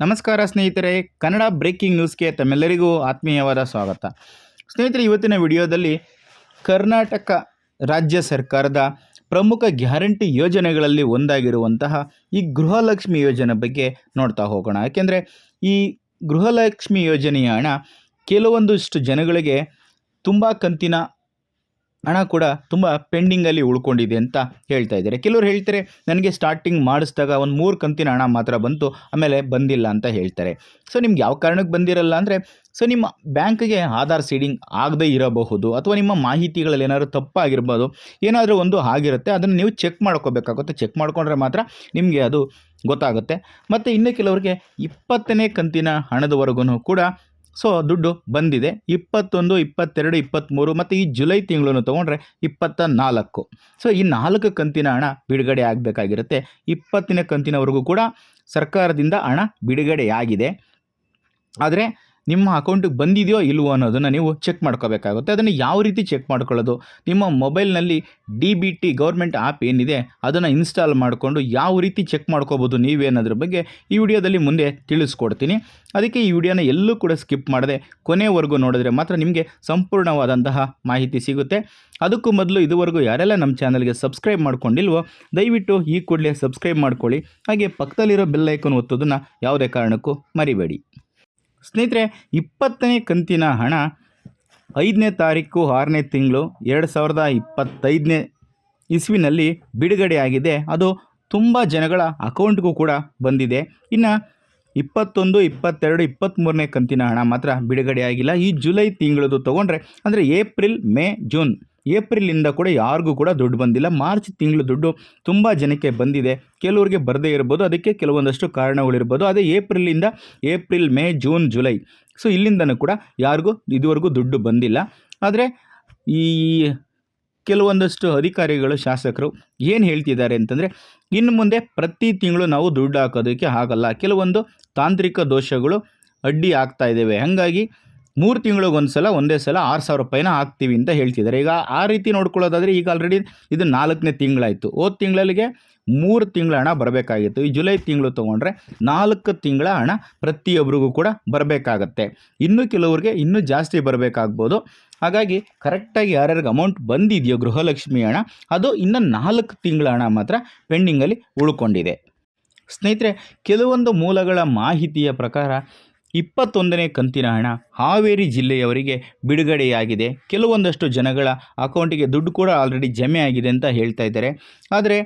ನಮಸ್ಕಾರ ಸ್ನೇಹಿತರೆ, ಕನ್ನಡ ಬ್ರೇಕಿಂಗ್ ನ್ಯೂಸ್ಗೆ ತಮ್ಮೆಲ್ಲರಿಗೂ ಆತ್ಮೀಯವಾದ ಸ್ವಾಗತ. ಸ್ನೇಹಿತರೆ, ಇವತ್ತಿನ ವಿಡಿಯೋದಲ್ಲಿ ಕರ್ನಾಟಕ ರಾಜ್ಯ ಸರ್ಕಾರದ ಪ್ರಮುಖ ಗ್ಯಾರಂಟಿ ಯೋಜನೆಗಳಲ್ಲಿ ಒಂದಾಗಿರುವಂತಹ ಈ ಗೃಹಲಕ್ಷ್ಮಿ ಯೋಜನೆ ಬಗ್ಗೆ ನೋಡ್ತಾ ಹೋಗೋಣ. ಯಾಕೆಂದರೆ, ಈ ಗೃಹಲಕ್ಷ್ಮಿ ಯೋಜನೆಯ ಹಣ ಕೆಲವೊಂದಿಷ್ಟು ಜನಗಳಿಗೆ ತುಂಬ ಕಂತಿನ ಹಣ ಕೂಡ ತುಂಬ ಪೆಂಡಿಂಗಲ್ಲಿ ಉಳ್ಕೊಂಡಿದೆ ಅಂತ ಹೇಳ್ತಾ ಇದ್ದಾರೆ. ಕೆಲವರು ಹೇಳ್ತಾರೆ, ನನಗೆ ಸ್ಟಾರ್ಟಿಂಗ್ ಮಾಡಿಸಿದಾಗ ಒಂದು ಮೂರು ಕಂತಿನ ಹಣ ಮಾತ್ರ ಬಂತು, ಆಮೇಲೆ ಬಂದಿಲ್ಲ ಅಂತ ಹೇಳ್ತಾರೆ. ಸೊ ನಿಮ್ಗೆ ಯಾವ ಕಾರಣಕ್ಕೆ ಬಂದಿರಲ್ಲ ಅಂದರೆ ಸೊ ನಿಮ್ಮ ಬ್ಯಾಂಕ್ಗೆ ಆಧಾರ್ ಸೀಡಿಂಗ್ ಆಗದೇ ಇರಬಹುದು, ಅಥವಾ ನಿಮ್ಮ ಮಾಹಿತಿಗಳಲ್ಲಿ ಏನಾದರೂ ತಪ್ಪಾಗಿರ್ಬೋದು, ಏನಾದರೂ ಒಂದು ಆಗಿರುತ್ತೆ, ಅದನ್ನು ನೀವು ಚೆಕ್ ಮಾಡ್ಕೋಬೇಕಾಗುತ್ತೆ. ಚೆಕ್ ಮಾಡ್ಕೊಂಡ್ರೆ ಮಾತ್ರ ನಿಮಗೆ ಅದು ಗೊತ್ತಾಗುತ್ತೆ. ಮತ್ತು ಇನ್ನು ಕೆಲವರಿಗೆ ಇಪ್ಪತ್ತನೇ ಕಂತಿನ ಹಣದವರೆಗೂ ಕೂಡ ಸೊ, ದುಡ್ಡು ಬಂದಿದೆ. ಇಪ್ಪತ್ತೊಂದು, ಇಪ್ಪತ್ತೆರಡು ಇಪ್ಪತ್ತ್ಮೂರು ಮತ್ತು ಈ ಜುಲೈ ತಿಂಗಳನ್ನು ತೊಗೊಂಡ್ರೆ ಇಪ್ಪತ್ತ ನಾಲ್ಕು ಸೊ, ಈ ನಾಲ್ಕು ಕಂತಿನ ಹಣ ಬಿಡುಗಡೆ ಆಗಬೇಕಾಗಿರುತ್ತೆ. ಇಪ್ಪತ್ತನೇ ಕಂತಿನವರೆಗೂ ಕೂಡ ಸರ್ಕಾರದಿಂದ ಹಣ ಬಿಡುಗಡೆಯಾಗಿದೆ. ಆದರೆ ನಿಮ್ಮ ಅಕೌಂಟಿಗೆ ಬಂದಿದೆಯೋ ಇಲ್ವೋ ಅನ್ನೋದನ್ನು ನೀವು ಚೆಕ್ ಮಾಡ್ಕೋಬೇಕಾಗುತ್ತೆ. ಅದನ್ನು ಯಾವ ರೀತಿ ಚೆಕ್ ಮಾಡ್ಕೊಳ್ಳೋದು? ನಿಮ್ಮ ಮೊಬೈಲ್ನಲ್ಲಿ D B T government app ಏನಿದೆ, ಅದನ್ನು ಇನ್ಸ್ಟಾಲ್ ಮಾಡಿಕೊಂಡು ಯಾವ ರೀತಿ ಚೆಕ್ ಮಾಡ್ಕೋಬೋದು ನೀವೇನದ್ರ ಬಗ್ಗೆ ಈ ವಿಡಿಯೋದಲ್ಲಿ ಮುಂದೆ ತಿಳಿಸ್ಕೊಡ್ತೀನಿ. ಅದಕ್ಕೆ ಈ ವಿಡಿಯೋನ ಎಲ್ಲೂ ಕೂಡ ಸ್ಕಿಪ್ ಮಾಡದೆ ಕೊನೆವರೆಗೂ ನೋಡಿದ್ರೆ ಮಾತ್ರ ನಿಮಗೆ ಸಂಪೂರ್ಣವಾದಂತಹ ಮಾಹಿತಿ ಸಿಗುತ್ತೆ. ಅದಕ್ಕೂ ಮೊದಲು ಇದುವರೆಗೂ ಯಾರೆಲ್ಲ ನಮ್ಮ ಚಾನಲ್ಗೆ ಸಬ್ಸ್ಕ್ರೈಬ್ ಮಾಡ್ಕೊಂಡಿಲ್ವೋ, ದಯವಿಟ್ಟು ಈ ಕೂಡಲೇ ಸಬ್ಸ್ಕ್ರೈಬ್ ಮಾಡ್ಕೊಳ್ಳಿ. ಹಾಗೆ ಪಕ್ಕದಲ್ಲಿರೋ ಬೆಲ್ಲೈಕನ್ ಒತ್ತೋದನ್ನು ಯಾವುದೇ ಕಾರಣಕ್ಕೂ ಮರಿಬೇಡಿ. ಸ್ನೇಹಿತರೆ, ಇಪ್ಪತ್ತನೇ ಕಂತಿನ ಹಣ ಐದನೇ ತಾರೀಕು ಆರನೇ ತಿಂಗಳು ಎರಡು ಸಾವಿರದ ಇಪ್ಪತ್ತೈದನೇ ಇಸ್ವಿನಲ್ಲಿ ಬಿಡುಗಡೆಯಾಗಿದೆ. ಅದು ತುಂಬ ಜನಗಳ ಅಕೌಂಟ್ಗೂ ಕೂಡ ಬಂದಿದೆ. ಇನ್ನು ಇಪ್ಪತ್ತೊಂದು, ಇಪ್ಪತ್ತೆರಡು ಇಪ್ಪತ್ತ್ಮೂರನೇ ಕಂತಿನ ಹಣ ಮಾತ್ರ ಬಿಡುಗಡೆಯಾಗಿಲ್ಲ. ಈ ಜುಲೈ ತಿಂಗಳದು ತೊಗೊಂಡ್ರೆ ಅಂದರೆ ಏಪ್ರಿಲ್, ಮೇ, ಜೂನ್ ಏಪ್ರಿಲಿಂದ ಕೂಡ ಯಾರಿಗೂ ಕೂಡ ದುಡ್ಡು ಬಂದಿಲ್ಲ. ಮಾರ್ಚ್ ತಿಂಗಳು ದುಡ್ಡು ತುಂಬ ಜನಕ್ಕೆ ಬಂದಿದೆ. ಕೆಲವರಿಗೆ ಬರದೇ ಇರ್ಬೋದು, ಅದಕ್ಕೆ ಕೆಲವೊಂದಷ್ಟು ಕಾರಣಗಳಿರ್ಬೋದು ಅದೇ ಏಪ್ರಿಲಿಂದ April, May, June, July. So, ಇಲ್ಲಿಂದನೂ ಕೂಡ ಯಾರಿಗೂ ಇದುವರೆಗೂ ದುಡ್ಡು ಬಂದಿಲ್ಲ. ಆದರೆ ಈ ಕೆಲವೊಂದಷ್ಟು ಅಧಿಕಾರಿಗಳು, ಶಾಸಕರು ಏನು ಹೇಳ್ತಿದ್ದಾರೆ ಅಂತಂದರೆ, ಇನ್ನು ಮುಂದೆ ಪ್ರತಿ ತಿಂಗಳು ನಾವು ದುಡ್ಡು ಹಾಕೋದಕ್ಕೆ ಆಗಲ್ಲ. ಕೆಲವೊಂದು ತಾಂತ್ರಿಕ ದೋಷಗಳು ಅಡ್ಡಿ ಆಗ್ತಾ ಇದ್ದಾವೆ ಹಾಗಾಗಿ ಮೂರು ತಿಂಗಳಿಗೊಂದು ಸಲ, ಒಂದೇ ಸಲ ಆರು ಸಾವಿರ ರೂಪಾಯಿನ ಹಾಕ್ತೀವಿ ಅಂತ ಹೇಳ್ತಿದ್ದಾರೆ. ಈಗ ಆ ರೀತಿ ನೋಡ್ಕೊಳ್ಳೋದಾದರೆ ಈಗ ಆಲ್ರೆಡಿ ಇದು ನಾಲ್ಕನೇ ತಿಂಗಳಾಯಿತು. ಹೋದ ತಿಂಗಳಿಗೆ ಮೂರು ತಿಂಗಳ ಹಣ ಬರಬೇಕಾಗಿತ್ತು. ಈ ಜುಲೈ ತಿಂಗಳು ತೊಗೊಂಡ್ರೆ ನಾಲ್ಕು ತಿಂಗಳ ಹಣ ಪ್ರತಿಯೊಬ್ಬರಿಗೂ ಕೂಡ ಬರಬೇಕಾಗತ್ತೆ. ಇನ್ನು ಕೆಲವ್ರಿಗೆ ಇನ್ನೂ ಜಾಸ್ತಿ ಬರಬೇಕಾಗ್ಬೋದು. ಹಾಗಾಗಿ ಕರೆಕ್ಟಾಗಿ ಯಾರ್ಯಾರಿಗೆ ಅಮೌಂಟ್ ಬಂದಿದೆಯೋ ಗೃಹಲಕ್ಷ್ಮಿ ಹಣ, ಅದು ಇನ್ನು ನಾಲ್ಕು ತಿಂಗಳ ಹಣ ಮಾತ್ರ ಪೆಂಡಿಂಗಲ್ಲಿ ಉಳ್ಕೊಂಡಿದೆ. ಸ್ನೇಹಿತರೆ, ಕೆಲವೊಂದು ಮೂಲಗಳ ಮಾಹಿತಿಯ ಪ್ರಕಾರ ಇಪ್ಪತ್ತೊಂದನೇ ಕಂತಿನ ಹಣ ಹಾವೇರಿ ಜಿಲ್ಲೆಯವರಿಗೆ ಬಿಡುಗಡೆಯಾಗಿದೆ. ಕೆಲವೊಂದಷ್ಟು ಜನಗಳ ಅಕೌಂಟಿಗೆ ದುಡ್ಡು ಕೂಡ ಆಲ್ರೆಡಿ ಜಮೆ ಆಗಿದೆ ಅಂತ ಹೇಳ್ತಾ ಇದ್ದಾರೆ. ಆದರೆ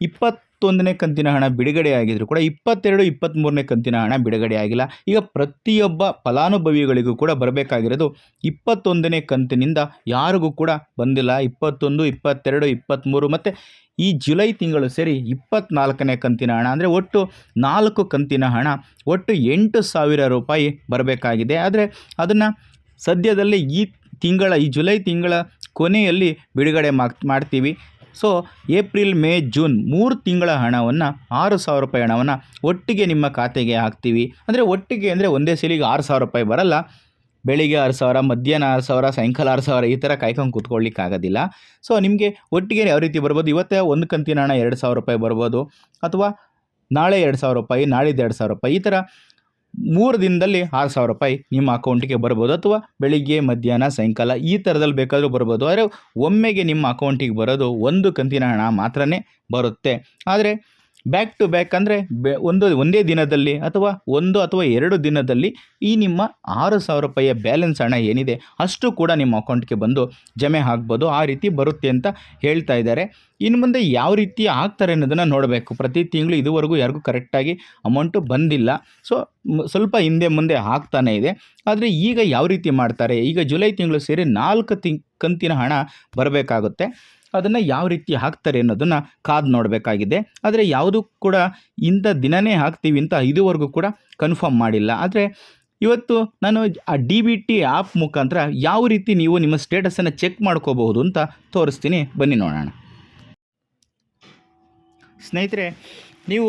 ಇಪ್ಪತ್ತೊಂದನೇ ಕಂತಿನ ಹಣ ಬಿಡುಗಡೆಯಾಗಿದ್ದರೂ ಕೂಡ ಇಪ್ಪತ್ತೆರಡು ಇಪ್ಪತ್ತ್ಮೂರನೇ ಕಂತಿನ ಹಣ ಬಿಡುಗಡೆಯಾಗಿಲ್ಲ. ಈಗ ಪ್ರತಿಯೊಬ್ಬ ಫಲಾನುಭವಿಗಳಿಗೂ ಕೂಡ ಬರಬೇಕಾಗಿರೋದು ಇಪ್ಪತ್ತೊಂದನೇ ಕಂತಿನಿಂದ ಯಾರಿಗೂ ಕೂಡ ಬಂದಿಲ್ಲ. ಇಪ್ಪತ್ತೊಂದು, ಇಪ್ಪತ್ತೆರಡು ಇಪ್ಪತ್ತ್ಮೂರು ಮತ್ತು ಈ ಜುಲೈ ತಿಂಗಳು ಸೇರಿ ಇಪ್ಪತ್ನಾಲ್ಕನೇ ಕಂತಿನ ಹಣ, ಅಂದರೆ ಒಟ್ಟು ನಾಲ್ಕು ಕಂತಿನ ಹಣ, ಒಟ್ಟು ಎಂಟು ಸಾವಿರ ರೂಪಾಯಿ ಬರಬೇಕಾಗಿದೆ. ಆದರೆ ಅದನ್ನು ಸದ್ಯದಲ್ಲೇ ಈ ತಿಂಗಳ, ಈ ಜುಲೈ ತಿಂಗಳ ಕೊನೆಯಲ್ಲಿ ಬಿಡುಗಡೆ ಮಾಡ್ತೀವಿ. ಸೊ, ಏಪ್ರಿಲ್, ಮೇ, ಜೂನ್ ಮೂರು ತಿಂಗಳ ಹಣವನ್ನು, ಆರು ಸಾವಿರ ರೂಪಾಯಿ ಹಣವನ್ನು ಒಟ್ಟಿಗೆ ನಿಮ್ಮ ಖಾತೆಗೆ ಹಾಕ್ತೀವಿ. ಅಂದರೆ ಒಟ್ಟಿಗೆ ಅಂದರೆ ಒಂದೇ ಸಲಿಗೆ ಆರು ಸಾವಿರ ರೂಪಾಯಿ ಬರಲ್ಲ. ಬೆಳಿಗ್ಗೆ ಆರು ಸಾವಿರ, ಮಧ್ಯಾಹ್ನ ಆರು ಸಾವಿರ, ಸಾಯಂಕಾಲ ಆರು ಸಾವಿರ ಈ ಥರ ಕಾಯ್ಕೊಂಡು ಕೂತ್ಕೊಳ್ಳಿಕ್ಕೆ ಆಗೋದಿಲ್ಲ. ಸೊ ನಿಮಗೆ ಒಟ್ಟಿಗೆ ಯಾವ ರೀತಿ ಬರ್ಬೋದು? ಇವತ್ತೇ ಒಂದು ಕಂತಿನ ಹಣ ಎರಡು ಸಾವಿರ ರೂಪಾಯಿ ಬರ್ಬೋದು. ಅಥವಾ ನಾಳೆ ಎರಡು ಸಾವಿರ ರೂಪಾಯಿ, ನಾಳಿದ್ದು ಎರಡು ಸಾವಿರ ರೂಪಾಯಿ ಈ ಥರ ಮೂರು ದಿನದಲ್ಲಿ ಆರು ಸಾವಿರ ರೂಪಾಯಿ ನಿಮ್ಮ ಅಕೌಂಟಿಗೆ ಬರ್ಬೋದು. ಅಥವಾ ಬೆಳಿಗ್ಗೆ, ಮಧ್ಯಾಹ್ನ, ಸಾಯಂಕಾಲ ಈ ಥರದಲ್ಲಿ ಬೇಕಾದರೂ ಬರ್ಬೋದು. ಆದರೆ ಒಮ್ಮೆಗೆ ನಿಮ್ಮ ಅಕೌಂಟಿಗೆ ಬರೋದು ಒಂದು ಕಂತಿನ ಹಣ ಮಾತ್ರನೇ ಬರುತ್ತೆ. ಆದರೆ ಬ್ಯಾಕ್ ಟು ಬ್ಯಾಕ್ ಅಂದರೆ ಒಂದು, ಒಂದೇ ದಿನದಲ್ಲಿ ಅಥವಾ ಒಂದು ಅಥವಾ ಎರಡು ದಿನದಲ್ಲಿ ಈ ನಿಮ್ಮ ಆರು ಸಾವಿರ ರೂಪಾಯಿಯ ಬ್ಯಾಲೆನ್ಸ್ ಹಣ ಏನಿದೆ ಅಷ್ಟು ಕೂಡ ನಿಮ್ಮ ಅಕೌಂಟ್ಗೆ ಬಂದು ಜಮೆ ಆಗ್ಬೋದು. ಆ ರೀತಿ ಬರುತ್ತೆ ಅಂತ ಹೇಳ್ತಾ ಇದ್ದಾರೆ. ಇನ್ನು ಮುಂದೆ ಯಾವ ರೀತಿ ಆಗ್ತಾರೆ ಅನ್ನೋದನ್ನು ನೋಡಬೇಕು. ಪ್ರತಿ ತಿಂಗಳು ಇದುವರೆಗೂ ಯಾರಿಗೂ ಕರೆಕ್ಟಾಗಿ ಅಮೌಂಟು ಬಂದಿಲ್ಲ. ಸೊ ಸ್ವಲ್ಪ ಹಿಂದೆ ಮುಂದೆ ಆಗ್ತಾನೆ ಇದೆ. ಆದರೆ ಈಗ ಯಾವ ರೀತಿ ಮಾಡ್ತಾರೆ? ಈಗ ಜುಲೈ ತಿಂಗಳು ಸೇರಿ ನಾಲ್ಕು ತಿಂಗ್ ಕಂತಿನ ಹಣ ಬರಬೇಕಾಗುತ್ತೆ. ಅದನ್ನು ಯಾವ ರೀತಿ ಹಾಕ್ತಾರೆ ಅನ್ನೋದನ್ನು ಕಾದು ನೋಡಬೇಕಾಗಿದೆ. ಆದರೆ ಯಾವುದು ಕೂಡ ಇಂಥ ದಿನನೇ ಹಾಕ್ತೀವಿ ಅಂತ ಇದುವರೆಗೂ ಕೂಡ ಕನ್ಫರ್ಮ್ ಮಾಡಿಲ್ಲ. ಆದರೆ ಇವತ್ತು ನಾನು ಆ ಡಿ ಬಿ ಟಿ ಆ್ಯಪ್ ಮುಖಾಂತರ ಯಾವ ರೀತಿ ನೀವು ನಿಮ್ಮ ಸ್ಟೇಟಸನ್ನು ಚೆಕ್ ಮಾಡ್ಕೋಬಹುದು ಅಂತ ತೋರಿಸ್ತೀನಿ. ಬನ್ನಿ ನೋಡೋಣ. ಸ್ನೇಹಿತರೆ, ನೀವು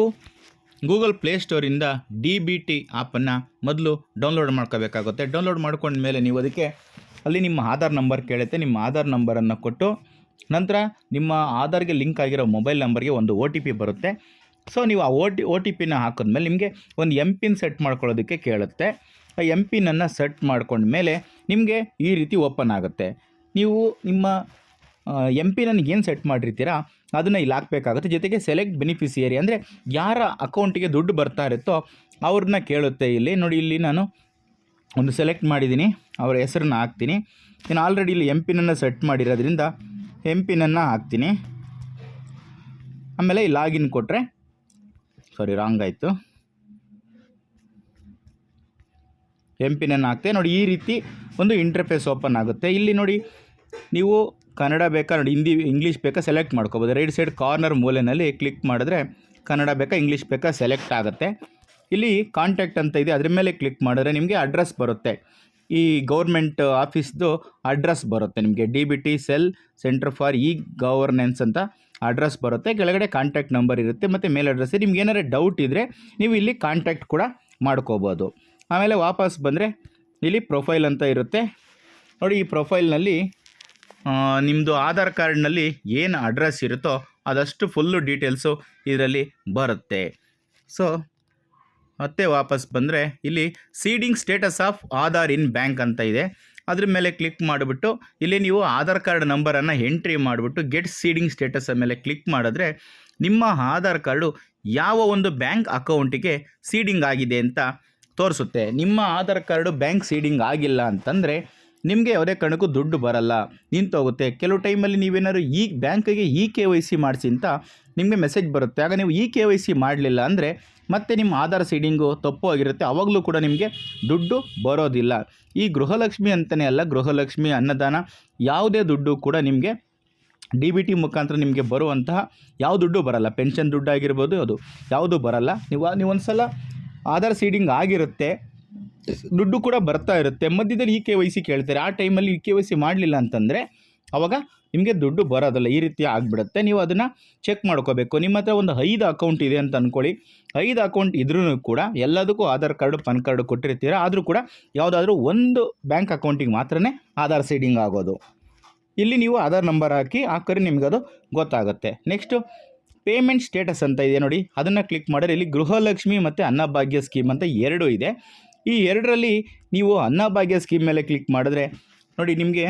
ಗೂಗಲ್ ಪ್ಲೇಸ್ಟೋರಿಂದ ಡಿ ಬಿ ಟಿ ಆ್ಯಪನ್ನು ಮೊದಲು ಡೌನ್ಲೋಡ್ ಮಾಡ್ಕೋಬೇಕಾಗುತ್ತೆ. ಡೌನ್ಲೋಡ್ ಮಾಡ್ಕೊಂಡ್ಮೇಲೆ ನೀವು ಅದಕ್ಕೆ ಅಲ್ಲಿ ನಿಮ್ಮ ಆಧಾರ್ ನಂಬರ್ ಕೇಳುತ್ತೆ. ನಿಮ್ಮ ಆಧಾರ್ ನಂಬರನ್ನು ಕೊಟ್ಟು ನಂತರ ನಿಮ್ಮ ಆಧಾರ್ಗೆ ಲಿಂಕ್ ಆಗಿರೋ ಮೊಬೈಲ್ ನಂಬರ್ಗೆ ಒಂದು ಒ ಟಿ ಪಿ ಬರುತ್ತೆ. ಸೊ ನೀವು ಆ ಓ ಟಿ ಒ ಟಿ ಪಿನ ಹಾಕಿದ್ಮೇಲೆ ನಿಮಗೆ ಒಂದು ಎಂ ಪಿನ್ ಸೆಟ್ ಮಾಡ್ಕೊಳ್ಳೋದಕ್ಕೆ ಕೇಳುತ್ತೆ. ಆ ಎಂ ಪಿನನ್ನು ಸೆಟ್ ಮಾಡ್ಕೊಂಡ್ಮೇಲೆ ನಿಮಗೆ ಈ ರೀತಿ ಓಪನ್ ಆಗುತ್ತೆ. ನೀವು ನಿಮ್ಮ ಎಂ ಪಿನನ್ನು ಏನು ಸೆಟ್ ಮಾಡಿರ್ತೀರಾ, ಅದನ್ನು ಇಲ್ಲಿ ಹಾಕಬೇಕಾಗುತ್ತೆ. ಜೊತೆಗೆ ಸೆಲೆಕ್ಟ್ ಬೆನಿಫಿಷಿಯರಿ ಅಂದರೆ ಯಾರ ಅಕೌಂಟಿಗೆ ದುಡ್ಡು ಬರ್ತಾ ಇರುತ್ತೋ ಅವ್ರನ್ನ ಕೇಳುತ್ತೆ ಇಲ್ಲಿ. ನೋಡಿ, ಇಲ್ಲಿ ನಾನು ಒಂದು ಸೆಲೆಕ್ಟ್ ಮಾಡಿದ್ದೀನಿ. ಅವರ ಹೆಸರನ್ನ ಹಾಕ್ತೀನಿ. ನಾನು ಆಲ್ರೆಡಿ ಇಲ್ಲಿ ಎಂ ಪಿನನ್ನು ಸೆಟ್ ಮಾಡಿರೋದ್ರಿಂದ ಎಂ ಪಿನನ್ನು ಹಾಕ್ತೀನಿ. ಆಮೇಲೆ ಈ ಲಾಗಿನ್ ಕೊಟ್ಟರೆ ಸಾರಿ ರಾಂಗ್ ಆಯಿತು. ಎಂ ಪಿನನ್ನು ಹಾಕ್ತೆ. ನೋಡಿ, ಈ ರೀತಿ ಒಂದು ಇಂಟರ್ಫೇಸ್ ಓಪನ್ ಆಗುತ್ತೆ. ಇಲ್ಲಿ ನೋಡಿ, ನೀವು ಕನ್ನಡ ಬೇಕಾ, ನೋಡಿ, ಹಿಂದಿ ಇಂಗ್ಲೀಷ್ ಬೇಕಾ ಸೆಲೆಕ್ಟ್ ಮಾಡ್ಕೋಬೋದು. ರೈಟ್ ಸೈಡ್ ಕಾರ್ನರ್ ಮೂಲೆಯಲ್ಲಿ ಕ್ಲಿಕ್ ಮಾಡಿದ್ರೆ ಕನ್ನಡ ಬೇಕಾ ಇಂಗ್ಲೀಷ್ ಬೇಕಾ ಸೆಲೆಕ್ಟ್ ಆಗುತ್ತೆ. ಇಲ್ಲಿ ಕಾಂಟ್ಯಾಕ್ಟ್ ಅಂತ ಇದೆ, ಅದ್ರ ಮೇಲೆ ಕ್ಲಿಕ್ ಮಾಡಿದ್ರೆ ನಿಮಗೆ ಅಡ್ರೆಸ್ ಬರುತ್ತೆ. ಈ ಗೌರ್ಮೆಂಟ್ ಆಫೀಸ್ದು ಅಡ್ರೆಸ್ ಬರುತ್ತೆ. ನಿಮಗೆ D B T, cell, centre for e governance ಅಂತ ಅಡ್ರೆಸ್ ಬರುತ್ತೆ. ಕೆಳಗಡೆ ಕಾಂಟ್ಯಾಕ್ಟ್ ನಂಬರ್ ಇರುತ್ತೆ ಮತ್ತು ಮೇಲ್ ಅಡ್ರೆಸ್. ನಿಮ್ಗೆ ಏನಾರು ಡೌಟ್ ಇದ್ದರೆ ನೀವು ಇಲ್ಲಿ ಕಾಂಟ್ಯಾಕ್ಟ್ ಕೂಡ ಮಾಡ್ಕೋಬೋದು. ಆಮೇಲೆ ವಾಪಸ್ ಬಂದರೆ ಇಲ್ಲಿ ಪ್ರೊಫೈಲ್ ಅಂತ ಇರುತ್ತೆ. ನೋಡಿ ಈ ಪ್ರೊಫೈಲ್ನಲ್ಲಿ ನಿಮ್ಮದು ಆಧಾರ್ ಕಾರ್ಡ್ನಲ್ಲಿ ಏನು ಅಡ್ರೆಸ್ ಇರುತ್ತೋ ಅದಷ್ಟು ಫುಲ್ಲು ಡೀಟೇಲ್ಸು ಇದರಲ್ಲಿ ಬರುತ್ತೆ. ಸೊ ಮತ್ತೆ ವಾಪಸ್ ಬಂದರೆ ಇಲ್ಲಿ seeding status of Aadhaar in bank ಅಂತ ಇದೆ. ಅದ್ರ ಮೇಲೆ ಕ್ಲಿಕ್ ಮಾಡಿಬಿಟ್ಟು ಇಲ್ಲಿ ನೀವು ಆಧಾರ್ ಕಾರ್ಡ್ ನಂಬರನ್ನು ಎಂಟ್ರಿ ಮಾಡಿಬಿಟ್ಟು ಗೆಟ್ ಸೀಡಿಂಗ್ ಸ್ಟೇಟಸ್ ಮೇಲೆ ಕ್ಲಿಕ್ ಮಾಡಿದ್ರೆ ನಿಮ್ಮ ಆಧಾರ್ ಕಾರ್ಡು ಯಾವ ಒಂದು ಬ್ಯಾಂಕ್ ಅಕೌಂಟಿಗೆ ಸೀಡಿಂಗ್ ಆಗಿದೆ ಅಂತ ತೋರಿಸುತ್ತೆ. ನಿಮ್ಮ ಆಧಾರ್ ಕಾರ್ಡು ಬ್ಯಾಂಕ್ ಸೀಡಿಂಗ್ ಆಗಿಲ್ಲ ಅಂತಂದರೆ ನಿಮಗೆ ಯಾವುದೇ ಕಾರಣಕ್ಕೂ ದುಡ್ಡು ಬರಲ್ಲ. ನಿಂತೋಗುತ್ತೆ ಕೆಲವು ಟೈಮಲ್ಲಿ ನೀವೇನಾದ್ರು ಈ ಬ್ಯಾಂಕಿಗೆ ಇ ಕೆ ವೈ ಸಿ ಮಾಡಿಸಿ ಅಂತ ನಿಮಗೆ ಮೆಸೇಜ್ ಬರುತ್ತೆ. ಆಗ ನೀವು ಇ ಕೆ ವೈ ಸಿ ಮಾಡಲಿಲ್ಲ ಅಂದರೆ ಮತ್ತೆ ನಿಮ್ಮ ಆಧಾರ್ ಸೀಡಿಂಗು ತಪ್ಪು ಆಗಿರುತ್ತೆ. ಆವಾಗಲೂ ಕೂಡ ನಿಮಗೆ ದುಡ್ಡು ಬರೋದಿಲ್ಲ. ಈ ಗೃಹಲಕ್ಷ್ಮಿ ಅಂತಲೇ ಅಲ್ಲ, ಗೃಹಲಕ್ಷ್ಮಿ ಅನ್ನದಾನ ಯಾವುದೇ ದುಡ್ಡು ಕೂಡ ನಿಮಗೆ ಡಿ ಬಿ ಟಿ ಮುಖಾಂತರ ನಿಮಗೆ ಬರುವಂತಹ ಯಾವ ದುಡ್ಡು ಬರಲ್ಲ. ಪೆನ್ಷನ್ ದುಡ್ಡು ಆಗಿರ್ಬೋದು, ಅದು ಯಾವುದು ಬರಲ್ಲ. ನೀವು ನೀವು ಒಂದು ಸಲ ಆಧಾರ್ ಸೀಡಿಂಗ್ ಆಗಿರುತ್ತೆ. ದುಡ್ಡು ಕೂಡ ಬರ್ತಾ ಇರುತ್ತೆ. ಮಧ್ಯದಲ್ಲಿ ಇ ಕೆ ವೈ ಸಿ ಕೇಳ್ತಾರೆ. ಆ ಟೈಮಲ್ಲಿ ಇ ಕೆ ವೈ ಸಿ ಮಾಡಲಿಲ್ಲ ಅಂತಂದರೆ ಅವಾಗ ನಿಮಗೆ ದುಡ್ಡು ಬರೋದಿಲ್ಲ. ಈ ರೀತಿ ಆಗಿಬಿಡುತ್ತೆ. ನೀವು ಅದನ್ನು ಚೆಕ್ ಮಾಡ್ಕೋಬೇಕು. ನಿಮ್ಮ ಹತ್ರ ಒಂದು ಐದು ಅಕೌಂಟ್ ಇದೆ ಅಂತ ಅಂದ್ಕೊಳ್ಳಿ ಐದು ಅಕೌಂಟ್ ಇದ್ರೂ ಕೂಡ ಎಲ್ಲದಕ್ಕೂ ಆಧಾರ್ ಕಾರ್ಡು, ಪಾನ್ ಕಾರ್ಡು ಕೊಟ್ಟಿರ್ತೀರ. ಆದರೂ ಕೂಡ ಯಾವುದಾದ್ರೂ ಒಂದು ಬ್ಯಾಂಕ್ ಅಕೌಂಟಿಗೆ ಮಾತ್ರನೇ ಆಧಾರ್ ಸೀಡಿಂಗ್ ಆಗೋದು. ಇಲ್ಲಿ ನೀವು ಆಧಾರ್ ನಂಬರ್ ಹಾಕಿ ಹಾಕಿದ್ರೆ ನಿಮ್ಗೆ ಅದು ಗೊತ್ತಾಗುತ್ತೆ. ನೆಕ್ಸ್ಟು ಪೇಮೆಂಟ್ ಸ್ಟೇಟಸ್ ಅಂತ ಇದೆ ನೋಡಿ. ಅದನ್ನು ಕ್ಲಿಕ್ ಮಾಡಿದ್ರೆ ಇಲ್ಲಿ ಗೃಹಲಕ್ಷ್ಮಿ ಮತ್ತು ಅನ್ನಭಾಗ್ಯ ಸ್ಕೀಮ್ ಅಂತ ಎರಡು ಇದೆ. ಈ ಎರಡರಲ್ಲಿ ನೀವು ಅನ್ನಭಾಗ್ಯ ಸ್ಕೀಮ್ ಮೇಲೆ ಕ್ಲಿಕ್ ಮಾಡಿದ್ರೆ, ನೋಡಿ ನಿಮಗೆ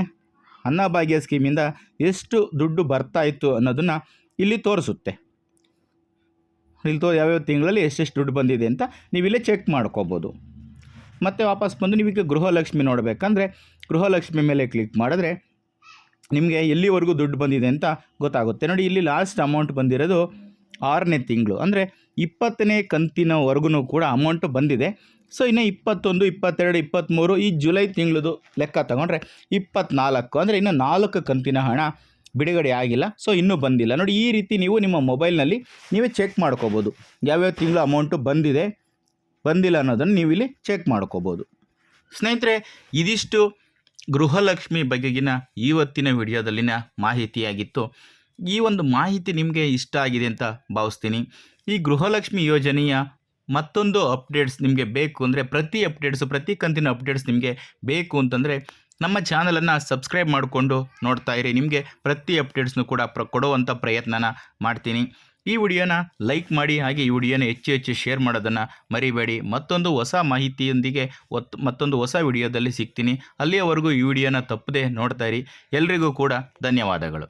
ಅನ್ನಭಾಗ್ಯ ಸ್ಕೀಮಿಂದ ಎಷ್ಟು ದುಡ್ಡು ಬರ್ತಾ ಇತ್ತು ಅನ್ನೋದನ್ನು ಇಲ್ಲಿ ತೋರಿಸುತ್ತೆ. ಇಲ್ಲಿ ತೋ ಯಾವ್ಯಾವ ತಿಂಗಳಲ್ಲಿ ಎಷ್ಟೆಷ್ಟು ದುಡ್ಡು ಬಂದಿದೆ ಅಂತ ನೀವಿಲ್ಲೇ ಚೆಕ್ ಮಾಡ್ಕೋಬೋದು. ಮತ್ತು ವಾಪಸ್ ಬಂದು ನೀವೀಗ ಗೃಹಲಕ್ಷ್ಮಿ ನೋಡಬೇಕಂದ್ರೆ, ಗೃಹಲಕ್ಷ್ಮಿ ಮೇಲೆ ಕ್ಲಿಕ್ ಮಾಡಿದ್ರೆ ನಿಮಗೆ ಎಲ್ಲಿವರೆಗೂ ದುಡ್ಡು ಬಂದಿದೆ ಅಂತ ಗೊತ್ತಾಗುತ್ತೆ. ನೋಡಿ ಇಲ್ಲಿ ಲಾಸ್ಟ್ ಅಮೌಂಟ್ ಬಂದಿರೋದು ಆರನೇ ತಿಂಗಳು. ಅಂದರೆ ಇಪ್ಪತ್ತನೇ ಕಂತಿನವರೆಗೂ ಕೂಡ ಅಮೌಂಟು ಬಂದಿದೆ. ಸೊ ಇನ್ನು ಇಪ್ಪತ್ತೊಂದು, ಇಪ್ಪತ್ತೆರಡು, ಇಪ್ಪತ್ತ್ಮೂರು ಈ ಜುಲೈ ತಿಂಗಳದು ಲೆಕ್ಕ ತಗೊಂಡ್ರೆ ಇಪ್ಪತ್ನಾಲ್ಕು ಅಂದರೆ ಇನ್ನು ನಾಲ್ಕು ಕಂತಿನ ಹಣ ಬಿಡುಗಡೆ ಆಗಿಲ್ಲ. ಸೊ ಇನ್ನೂ ಬಂದಿಲ್ಲ. ನೋಡಿ, ಈ ರೀತಿ ನೀವು ನಿಮ್ಮ ಮೊಬೈಲ್ನಲ್ಲಿ ನೀವೇ ಚೆಕ್ ಮಾಡ್ಕೋಬೋದು. ಯಾವ್ಯಾವ ತಿಂಗಳು ಅಮೌಂಟು ಬಂದಿದೆ, ಬಂದಿಲ್ಲ ಅನ್ನೋದನ್ನು ನೀವು ಇಲ್ಲಿ ಚೆಕ್ ಮಾಡ್ಕೋಬೋದು. ಸ್ನೇಹಿತರೆ, ಇದಿಷ್ಟು ಗೃಹಲಕ್ಷ್ಮಿ ಬಗೆಗಿನ ಇವತ್ತಿನ ವಿಡಿಯೋದಲ್ಲಿನ ಮಾಹಿತಿಯಾಗಿತ್ತು. ಈ ಒಂದು ಮಾಹಿತಿ ನಿಮಗೆ ಇಷ್ಟ ಆಗಿದೆ ಅಂತ ಭಾವಿಸ್ತೀನಿ. ಈ ಗೃಹಲಕ್ಷ್ಮಿ ಯೋಜನೆಯ ಮತ್ತೊಂದು ಅಪ್ಡೇಟ್ಸ್ ನಿಮಗೆ ಬೇಕು ಅಂದರೆ ಪ್ರತಿ ಅಪ್ಡೇಟ್ಸು ಪ್ರತಿ ಕಂತಿನ ಅಪ್ಡೇಟ್ಸ್ ನಿಮಗೆ ಬೇಕು ಅಂತಂದರೆ ನಮ್ಮ ಚಾನಲನ್ನು ಸಬ್ಸ್ಕ್ರೈಬ್ ಮಾಡಿಕೊಂಡು ನೋಡ್ತಾ ಇರಿ. ನಿಮಗೆ ಪ್ರತಿ ಅಪ್ಡೇಟ್ಸ್ನು ಕೂಡ ಪ್ರ ಕೊಡುವಂಥ ಪ್ರಯತ್ನನ ಮಾಡ್ತೀನಿ. ಈ ವಿಡಿಯೋನ ಲೈಕ್ ಮಾಡಿ, ಹಾಗೆ ಈ ವಿಡಿಯೋನ ಹೆಚ್ಚು ಹೆಚ್ಚು ಶೇರ್ ಮಾಡೋದನ್ನು ಮರಿಬೇಡಿ. ಮತ್ತೊಂದು ಹೊಸ ಮಾಹಿತಿಯೊಂದಿಗೆ ಒತ್ತು ಮತ್ತೊಂದು ಹೊಸ ವಿಡಿಯೋದಲ್ಲಿ ಸಿಗ್ತೀನಿ. ಅಲ್ಲಿಯವರೆಗೂ ಈ ವಿಡಿಯೋನ ತಪ್ಪದೆ ನೋಡ್ತಾ ಇರಿ. ಎಲ್ರಿಗೂ ಕೂಡ ಧನ್ಯವಾದಗಳು.